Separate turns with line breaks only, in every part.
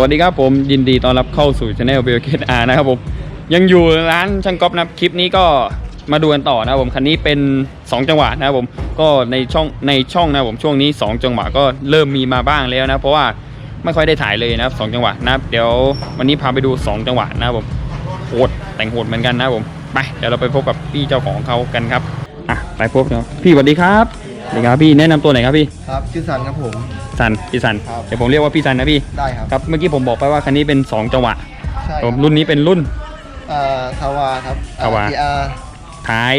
วัสดีครับผมยินดีต้อนรับเข้าสู่ช anel เบลเคอานะครับผมยังอยู่ร้านช่างก๊อฟนะครับคลิปนี้ก็มาดูกันต่อนะครับผมคันนี้เป็น 2 จังหวะนะครับผมก็ในช่องในช่องนะครับผมช่วงนี้ 2 จังหวะก็เริ่มมีมาบ้างแล้วนะเพราะว่าไม่ค่อยได้ถ่ายเลยนะครับสองจังหวะนะครับเดี๋ยววันนี้พาไปดู 2 จังหวะนะครับผมโหดแต่งโหดเหมือนกันนะครับผมไปเดี๋ยวเราไปพบกับพี่เจ้าของเขากันครับอะไปพบเนาะพี่สวัสดีครับ สวัสดีครับพี่แนะนำตัวหน่อยครับพี่
ครับชื่อสันครับผม
สันพี่สัน
ครับ
เดี๋ยวผมเรียกว่าพี่สันนะพี่
ได้ครับ
ครับเมื่อกี้ผมบอกไปว่าคันนี้เป็น2จังหวะ
ใช่
ผมรุ่นนี้เป็นรุ่น
เอ่อทาวาครับ
ทาวา
พีอาร์
ท้าย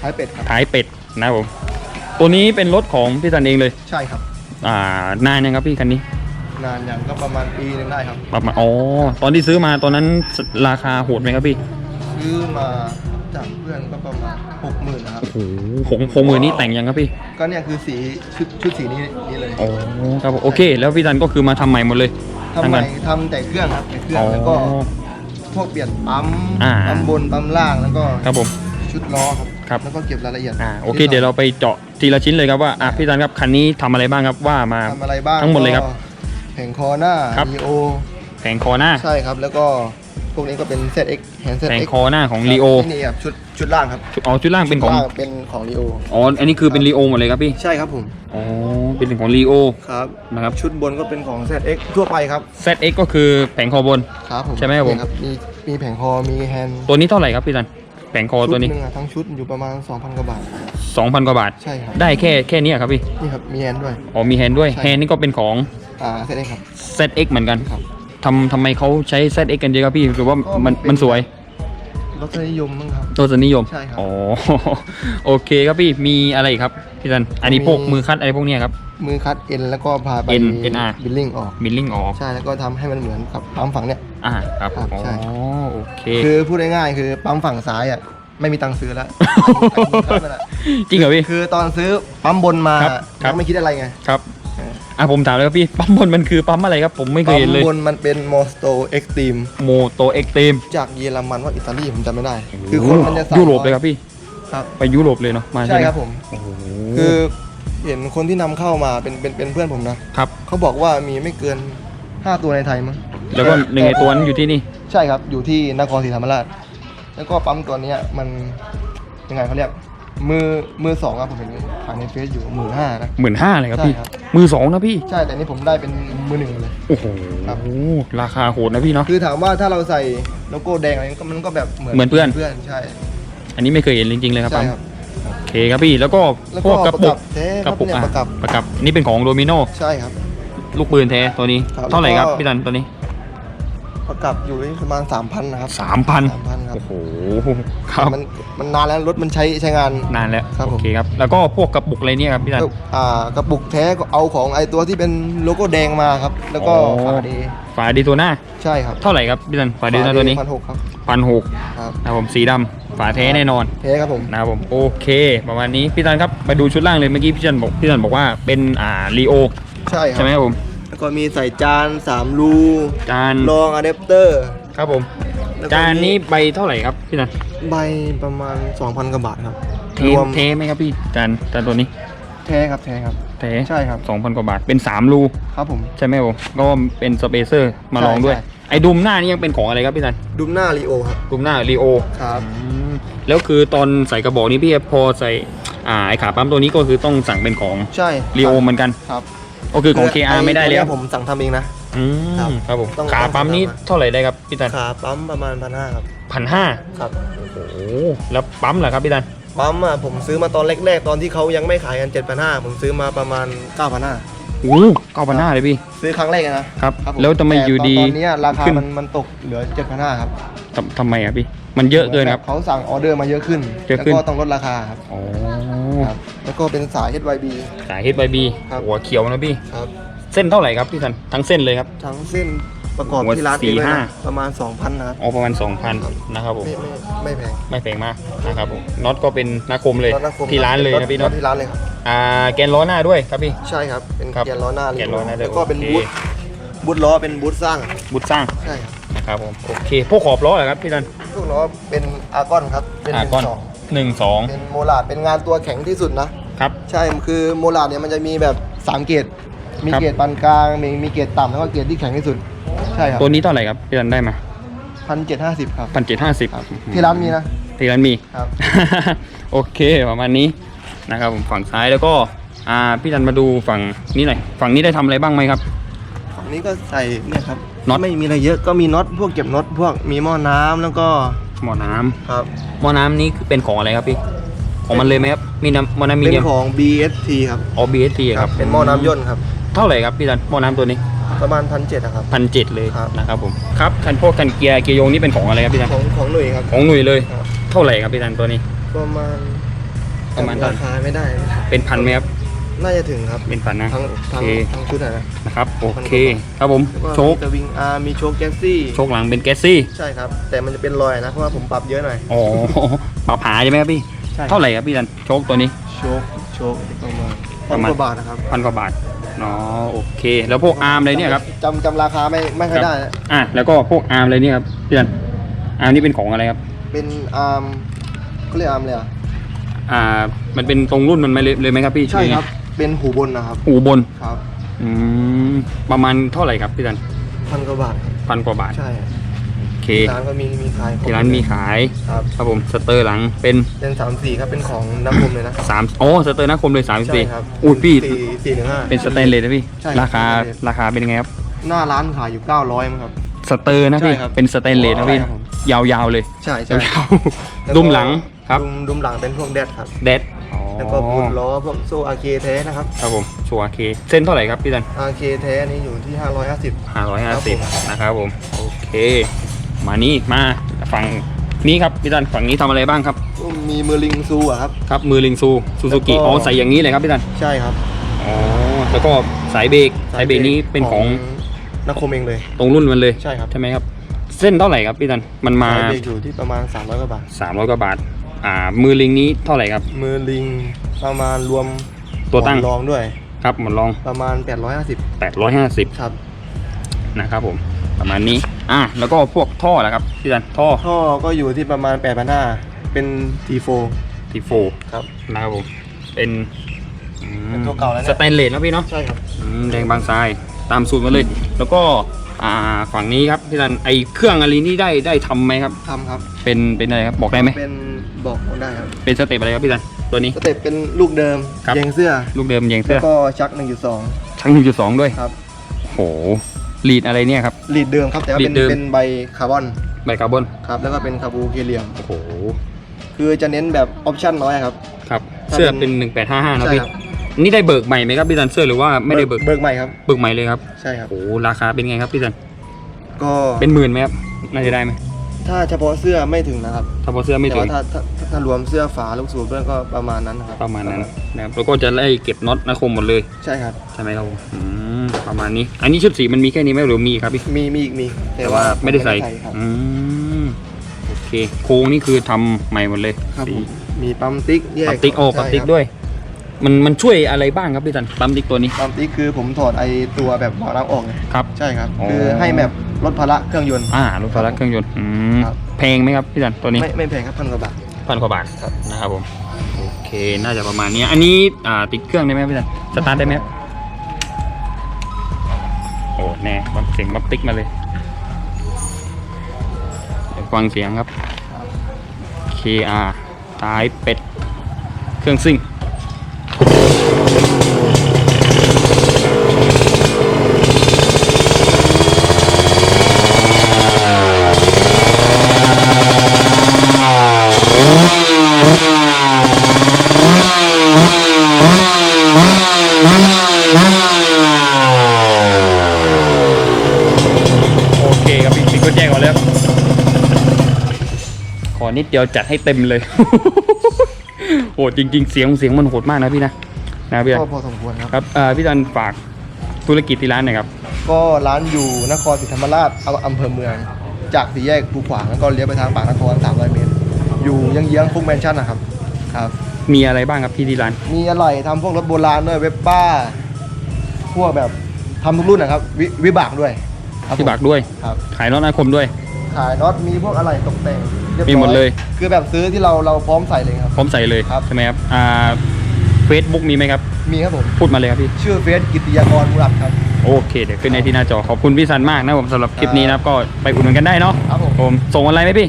ท้ายเป็ดครับ
ท้ายเป็ดนะครับผมตัวนี้เป็นรถของพี่สันเองเลย
ใช่ครับ
อ่านานยังครับพี่คันนี้
นานอย่างก็ประมาณปีหนึงได้ครับ
ประมาณอ๋อตอนที่ซื้อมาตอนนั้นราคาโหดไหมครับพี่
ซื้อมา จากเพื่อนก็ประมาณหกหมื่นนะครับ
โอ้โหหกหกหมื่นนี่แต่งยังครับพี่
ก็เนี่ยคือสีชุดชุดสีนี้นี่เลย
อ๋อครับผมโอเค แล้วพี่สันก็คือมาทำใหม่หมดเลย
ทำ
ทั้ง
ไม
นั้น
ทำแต่เครื่องครับแต่เครื่อง
อ๋อ
แล้วก็พวกเปลี่ยนปั๊ม
อ่า
ปั๊มบนปั๊มล่างแล้วก็
ครับผม
ชุดล้อครับ
ครับ
แล้วก็เก็บรายละเอียด
อ่าโอเค เดี๋ยวเราไปเจาะทีละชิ้นเลยครับว่าอะพี่สันครับคันนี้ทำอะไรบ้างครับว่ามา
ทำอะไรบ้าง
ทั้งหมดเลยครับ
ก็แผงคอหน้า
ครับ
ลีโอ
แผงคอหน้า
ใช่ครับ แล้วก็ พวกนี้ก็เป็น ZX แฮนด์ ZX
แผงคอหน้าของลีโอ
นี่ครับชุดชุดล่างครับ
อ๋อชุดล่างเป็นของ
ชุดล่างเป็นของลีโอ
อ๋ออันนี้คือเป็นลีโอหมดเลยครับพี่
ใช่ครับผม
อ๋อเป็นของลีโอ
ครับ
นะครับ
ชุดบนก็เป็นของ ZX ทั่วไปครับ
ZX ก็คือแผงคอบน
ครับผม
ใช่ไหมครับผม
นี่มีมีแผงคอมีแฮนด์
ตัวนี้เท่าไหร่ครับพี่ซันแผงคอตัวนี้
ชุดหงอะทั้งชุดอยู่ประมาณ 2,000กว่าบาท
2,000กว่าบาท
ใช่ครับ
ได้แค่แค่เนี้ยครับพี่
นี่ครับมีแฮนด์ด้วย
อ๋อมีแฮนด์ด้วย
ใช่
แฮนด์นี่ก็เป็นของ
อ่า ZX ครับ
ZX เหมือนกัน
ครับ
ทำทำไมเขาใช้ ZX กันเยอะครับพี่หรือว่า
ก็มั
มัน
นเป็น
มันสวย
รสนิยมมั้งครับ
ตัวสนิยม
ใช่ครับ
อ๋อ โอเคครับพี่มีอะไรอีกครับพี่ซันอันนี้
มี
พวกมือคัดอะไรพวกเนี้ยครับ
มือคัดเอ็นแล้วก็พาไป
N NR
บิลลิ่งออก
มิลลิ่งออก
ใช่แล้วก็ทำให้มันเหมือนกับปั๊มฝั่งเนี้ย
อ่าครับ
ครับ
อ๋อ
ใช่
โอเค
คือพูดง่ายๆคือปั๊มฝั่งซ้ายอะไม่มีตังค์ซื้อแล้ว
จริงเหรอพี่
คือตอนซื้อปั๊มบนมา
ครับครับ
ยังไม่คิดอะไรไง
ครับ อะผมถามเลยครับพี่ ปั๊มบนมันคือปั๊มอะไรครับ ผมไม่เคย
ปั๊
เห็นเลย
มบนมันเป็นโมสโตเอ็กซ์ตรีม
โมโตเอ็กเตม
จากเยอรมันว่าอิตาลีผมจำไม่ได้ คือคนมันจะสั่ง
ยุโรปเลยครับพี่
ครับ
ไปยุโรปเลยเนาะมา
ใช่
ไหม
ครับผม
โอ้โห
คือเห็นคนที่นำเข้ามาเป็นเป็นเป็นเพื่อนผมนะครับ เขาบอกว่ามีไม่เกิน 5 ตัวในไทยมั้ง
แล้วก็หนึ่งในตัวนั้นอยู่ที่นี่
ใช่ครับอยู่ที่นครศรีธรรมราช แล้วก็ปั๊มตัวเนี้ยมันยังไงเขาเรียก มือมือสองอะผมเห็นขายในเฟซอยู่หมื่นห้านะ
หมื่นห้าเลยครับพี่
ใช่ครับ
มือสองนะพี่
ใช่แต่นี่ผมได้เป็นมือหนึ่งเลย
โอ้โห
ครับ
ราคาโหดนะพี่เนาะ
คือถามว่าถ้าเราใส่โลโก้แดงอะไรก็มันก็แบบเหมือน
เหมือนเพื่อน
เพื่อนใช่
อันนี้ไม่เคยเห็นจริงๆเลยครับ
ใช่
ปั๊ม
ครับ
โอเคครับพี่ แล้วก็
แล้ว
พ
ก็
วกกระปุก
แท้
กระปุก
เนี่ย
อะ
ประกับ
ประกับ นี่เป็นของโดมิโน
ใช่ครับ
ลูกปืนแท้ตัวนี้
ครับ
เท่าไหร่ครับ
แล้วก็
พี่ตันตัวนี้
ประกับอยู่ที่ประมาณ3,000นะครับ
สามพัน
3,000 ครับ
โอ้โหครับ
มันมันนานแล้วรถมันใช้ใช้งาน
นานแล้ว
ครับผม
โอเคครับแล้วก็พวกกระปุกอะไรเนี่ยครับพี่ตัน
แล้วอ่ากระปุกแท้ก็เอาของไอตัวที่เป็นโลโก้แดงมาครับ แล้วก็
อ๋อ
ฝาเดย์
ฝาดีตัวหน้า
ใช่ครับ
เท่าไหร่ครับพี่ตันฝาดีตัวหน้าตัวนี้
พันหกครับ
พันหก
ครับ
นะครับผมสีดำฝาแท้แน่นอน
แท้ครับผม
นะครับผมโอเค ประมาณนี้พี่ตันครับไปดูชุดล่างเลยเมื่อกี้พี่ตันบอกพี่ตันบอกว่าเป็นอ่าลีโอ
ใช่ครั
ใช่ไหมครับผม
แล้วก็มีใส่จาน3รู
จาน
รองอะแดปเตอร์
ครับผม
แล้วก็
จานนี้ใบเท่าไหร่ครับพี่ตัน
ใบประมาณ 2,000กว่าบาทครับ
เท
รวม
เทไหมครับพี่จานจานตัวนี้
แท้ครับแท้ครับ
เท
ใช่ครับ
สองพันกว่าบาทเป็นสามรู
ครับผม
ใช่ไหมครับผมก็เป็นสเปเซอร์มาลองด้วย
ใช่
ไอ้ดุมหน้านี่ยังเป็นของอะไรครับพี่ตัน
ดุมหน้ารีโอครับ
ดุมหน้าลีโอ
ครับ
แล้วคือตอนใส่กระบอกนี้พี่พอใส่อ่าไอ้ขาปั๊มตัวนี้ก็คือต้องสั่งเป็นของ
ใช่
ลีโอเหมือนกัน
ครับ
ก็คือของ KR ไม่ได้แล้ว
ตัวเนี้ยผมสั่งทำเองนะ
อืม
ครับ
ครับผม
ต้อง
ขาปั๊มนี้
ต้องสั่งมา
เท่าไหร่ได้ครับพี่ตัน
ขาปั๊มประมาณพันห้าครับ
พันห้า
ครับ
โอ้โหแล้วปั๊มเหรอครับพี่ตัน
ปั๊มอะผมซื้อมาตอนแรกๆ ตอนที่เขายังไม่ขายกัน7,500ผมซื้อมาประมาณ9,500
โอ้เก้าพันห้าเลยพี่
ซื้อครั้งแรกอะนะครับครับผ
แล้วทำไมอยู่ดี
แต่ตอนเนี้ยราคา
ขึ้น
มันมันตกเหลือ7,500ครับ
ทำทำไมครับพี่ มันเยอะเกินครับ
เขาสั่งออเดอร์มาเยอะขึ้น
เยอะ
แล้ว
ขึ้น
ก็ต้องลดราคาครับ
อ๋อ
ครับแล้วก็เป็นสาย HYB
สาย HYB
ครับ
หัวเขียวนะพี่
ครับ
เส้นเท่าไหร่ครับพี่ตันทั้งเส้นเลยครับ
ทั้งเส้นประกอบ
หัว
ที่ร้าน
สี่
เองด้วย
ห้า
นะประมาณ 2,000นะครับ
อ๋อประมาณ 2,000 นะครับผม
ไม่ไม่ไม่แพง
ไม่แพงมากนะครับผมน็อตก็เป็นนาคมเลย
น็อตะคม
ที่ร้านเลยนะพี่
น็อ
เนาะ
ตที่ร้านเลยครับ
อ่าแกนล้อหน้าด้วยครับพี่
ใช่ครับ เป็น
ครับ
เกียร์ล้อหน้า
แกนล้อหน้าด้วย
แล้วก็เป็น
โอเค
บูทบูทล้อเป็นบูทสร้าง
บุตรสร้าง
ใช่ครับ
นะครับผมโอเคพวกขอบล้อเหรอครับพี่ตัน
พวกล้อเป็นอาร์กอนครับเป็น
อ่าก้อน
สอง
หนึ่งสอง
เป็นโมลาดเป็นงานตัวแข็งที่สุดนะ
ครับ
ใช่ คือโมลาดเนี่ยมันจะมีแบบ 3 เกรด มี
ครับ
เกรดปานกลาง มีมีเกรดต่ำแล้วก็เกรดที่แข็งที่สุด ใช่ครับ
ตัวนี้เท่าไหร่ครับพี่ดันได้มา
พันเจ็ดห้าสิบครับ
พันเจ็ดห้าสิบ
ครับที่ร้านมีนะ
ที่ร้านมี
ครับ
โอเคประมาณนี้นะครับผมฝั่งซ้ายแล้วก็อ่าพี่ดันมาดูฝั่งนี้หน่อยฝั่งนี้ได้ทำอะไรบ้างไหมครับ
ฝั่งนี้ก็ใส่เนี่ยครับ
น็อต
ไม่มีอะไรเยอะ ก็มีน็อตพวกเก็บน็อตพวกมีหม้อน้ำแล้วก็
หม้อน้ำ
ครับ
หม้อน้ำนี้คือเป็นของอะไรครับพี่ของมันเลยไหมครับมีน้ำหม้อน้ำมี
เป็น
เดียม
ของ BST ครับ
อ๋อ BST ครับ
เป็นหม้อน้ำย่นครับ
เท่าไหร่ครับพี่ดันหม้อน้ำตัวนี้
ประมาณพันเจ็ดครับ
พันเจ็ดเลย
ครับ
นะครับผมครับคันพวกคันเกียร์เกียร์โยงนี่เป็นของอะไรครับพี่ดัน
ของของหน่วยครับ
ของหนุ่ยเลย
ครับ
เท่าไหร่ครับพี่ดันตัวนี้
ประมาณ
ประมาณ
จำราคาไม่ได้
เป็นพันไหมครับ
น่าจะถึงครับ
เป็นพันนะ
ทั้ง
โอ
ทั้ง
เค
ทั้งชุดอะนะ
นะครับโอ
พัน
เค
กว่าบาท
ครับผม
แล้วก็
โชค
มีสวิงอาร์มีโชคแก๊สซี่
โชคหลังเป็นแก๊สซี่
ใช่ครับ แต่มันจะเป็นรอยนะ เพราะว่าผมปรับเยอะหน่อย
อ๋อปรับหาใช่ไหมครับพี่
ใช่
เท่าไหร่ครับพี่ดันโชคตัวนี้
โชคโชคประมาณ
ป
พั
ระ
น
มาณ
กว่าบาทนะครับ
พันกว่าบาท อ๋อโอเคแล้วพวกอาร์มอะไรเนี่ยครับ
จำจำราคาไม่ไม่ค่อยได้นะ
อะแล้วก็พวกอาร์มอะไรเนี่ยครับพี่ดันอาร์มนี่เป็นของอะไรครับ
เป็นอาร์มเขาเรียกอาร์มเลยอะ
อ่า มันเป็นตรงรุ่นมันไหมเลยเลยไหมครับพี่
ใช่ครับ เป็นหูบนนะครับ
อูบน
ครับ
อืมประมาณเท่าไหร่ครับพี่ดัน
พันกว่าบาท
พันกว่าบาท
ใช่
โอ เค
ร้านก็มีมีขาย
ที่ร้านมีขาย
ครับ
ครับผมสเตอร์หลังเป็น
เป็นสามสี่ครับเป็นของนักคมเลยนะ
สามโอ้สเตอร์นักคมเลยสามสิบ
ใช่
สี่
ครับ
อุ้ยพี่
สี่สี่ถึงห้า
เป็นสเตนเลสนะพี่
ใช่
ราคา
สเตนเลส
ราคาเป็นยังไงครับ
หน้าร้านขายอยู่ 900มั้งครับ
สเตอร์นะพี่
ใช่ครับ
เป็นสเตนเลสนะพี่
ใช่ครับผม
ยาวๆเลย
ใช่ใช่
ยาว
แล้วก็
ๆดุมหลังครับ
ดุมดุมหลังเป็นพวกแดดครับ
เดด
แล้วก็บุนล้อพวกโซ่อาเคแท้นะครับ
ครับผมชัวร์เคเส้นเท่าไหร่ครับพี่ดัน
อาเคแท้นี่อยู่ที่ 550
ห้าร้อยห้าสิบ
ครับผม
นะครับผมโอเค มานี่มาฝั่งนี้ครับพี่ดันฝั่งนี้ทำอะไรบ้างครับ
มีมือลิงซูอะครับ
ครับมือลิงซูซูซูกิ
แล้วก็
อ๋อใส่อย่างนี้เลยครับพี่ดัน
ใช่ครับ
อ๋อแล้วก็สายเบรกสายเบรกนี้เป็นของ
นักคมเองเลย
ตรงรุ่นมันเลย
ใช่ครับ
ใช่ไหมครับ เส้นเท่าไหร่ครับพี่ดันมันมา
สายเบรกอยู่ที่ประมาณ 300กว่าบาท
300กว่าบาทอ่ามือลิงนี้เท่าไหร่ครับ
มือลิงประมาณรวม
ตัวตั้ง
หมอนรองด้วย
ครับหมอนรอง
ประมาณ 850
850
ครับ
นะครับผม ประมาณนี้ อะ แล้วก็พวกท่อนะครับพี่ดันท่อ
ท่อก็อยู่ที่ประมาณ8,500เป็น T4
ทีโฟ
ครับ
นะครับผมเป็นอืม
เป็นตัวเก่าแล้วเนี่ย
สแตนเลสนะพี่เนาะ
ใช่ครับ
อืมแดงบางทรายตามสูตรมาเลย แล้วก็อ่าฝั่งนี้ครับพี่ดันไอเครื่องอะไรนี่ได้ได้ทำไหมครับ
ทำครับ
เป็นเป็นอะไรครับบอกได้ไหม
เป็นบอกได้ครับ
เป็นสเต็ปอะไรครับพี่ดันตัวนี้
สเต็ปเป็นลูกเดิม
ครับ
เยงเสื้อ
ลูกเดิมเยงเสื้
แล้
อ
วก็ชัก 1.2
ทั้ง1.2ด้วย
ครับ
โห ลีดอะไรเนี่ยครับ
ลีดเดิมครับ แต่ว่าเป็น
ลีดเดิม
เป็นใบคาร์บอน
ใบคาร์บอน
ครับแล้วก็เป็นคาบูเคเลียม
โอ้โห
คือจะเน้นแบบออปชั่นน้อยครับ
ครับ
ถ้า
เสื้อ
เป็
เป็น
น
1855นะ
ใช่
พี่
ครับ
นี่ได้เบิกใหม่ไหมครับพี่ดันเสื้อหรือว่าไม่ได้เบิก
เบิกใหม่ครับ
เบิกใหม่เลยครับ
ใช่ครับ
โอ้โหราคาเป็นไงครับพี่ดัน
ก็
เป็นหมื่นไหมครับน่าจะได้ไหม
ถ้าเฉพาะเสื้อไม่ถึงนะครับ
ถ้าพอเสื้อไม่
แต่
ถึง
ว่าถ้าถ้าถ้าถ้ารวมเสื้อฝาลูกสูบด้วยก็ประมาณนั้นนะครับ
ประมาณนั้นนะครับแล้วก็จะไล่เก็บน็อตนะคมหมดเลย
ใช่ครับ
ใช่ไหมครับผมอืม ประมาณนี้ อันนี้ชุดสีมันมีแค่นี้ไหมหรือมีครับพี่
มีมีอีกมี
แต่ว่าไม่ได้ใส่
ครับ
อืมโอเคโครงนี่คือทำใหม่หมดเลย
ครับ
สี
ผมมีปั๊มติ๊กแยก
ปั๊มติ๊กโอ้ปั๊มติ๊ก
ใช่ครับ
ด้วย มันมันช่วยอะไรบ้างครับพี่ตันปั๊มติ๊กตัวนี้
ปั๊มติ๊กคือผมถอดไอตัวแบบบ่อน้ำออกเลย
ครับ
ใช่ครับ
อ๋อ
คือให้แบบลดภาระเครื่องยนต์
อ่ารถไฟฟ้าเครื่องยนต์อืม
ครับ
แพงไหมครับพี่ตันตัวนี้
ไม่ไม่แพงครับพันกว่าบาท
พันกว่าบาท
ครับ
นะครับผมโอเคน่าจะประมาณนี้ อันนี้อ่าติดเครื่องได้ไหมพี่ตันสตาร์ทได้ไหมครับโอ้แน่ฟังเสียงมัฟติ๊กมาเลยฟังเสียงครับ KR ตายเป็ด เครื่องซิ่ง โอเคครับพี่พี่ก็แจ้งมาแล้ว ข อนิดเดียวจัดให้เต็มเลยโอ้จริง ๆ เสียงเสียงมันโหดมากนะพี่นะนะพี่ดัน
ก็พอสมควรครับ
ครับเอ่อพี่ดันฝากธุรกิจที่ร้านหน่อยครับ
ก็ร้านอยู่นครศรีธรรมราชเอาอำเภอเมือง จากสี่แยกภูขวางแล้วก็เลี้ยวไปทางปากนคร300 เมตร อยู่เยื้องๆฟุกแมนชั่นนะครับครับ
มีอะไรบ้างครับที่ที่ร้าน
มีอะไรทำพวกรถโบราณด้วยเว็บป้า พวกแบบทำทุกรุ่นนะครับวิวิบากด้วยครับ
ที่บากด้วย
ครับ
ขายน็อตอาคมด้วย
ขายน็อตมีพวกอะไรตกแต่ง รียบร้อ
มีหมดเลย
คือแบบซื้อที่เราเราพร้อมใส่เลยครับ
พร้อมใส่เลย
ครับ
ใช่ไหมครับอ่า Facebook มีไหมครับ
มีครับผม
พูดมาเลยครับพี่
ชื่อเฟซกิตติยากรมุรัตครับ
โอเค เดี๋ยวขึ้นในที่หน้าจอ ขอบคุณพี่สันมากนะผมสำหรับคลิปนี้นะครับก็ไปอุดหนุนกันได้เนาะ
ครับผม
ผมส่งอะไรไหมพี่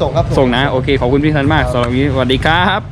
ส่งครับ
ส่งนะ โอเค ขอบคุณพี่สันมากสำหรับวันนี้สวัสดีครับ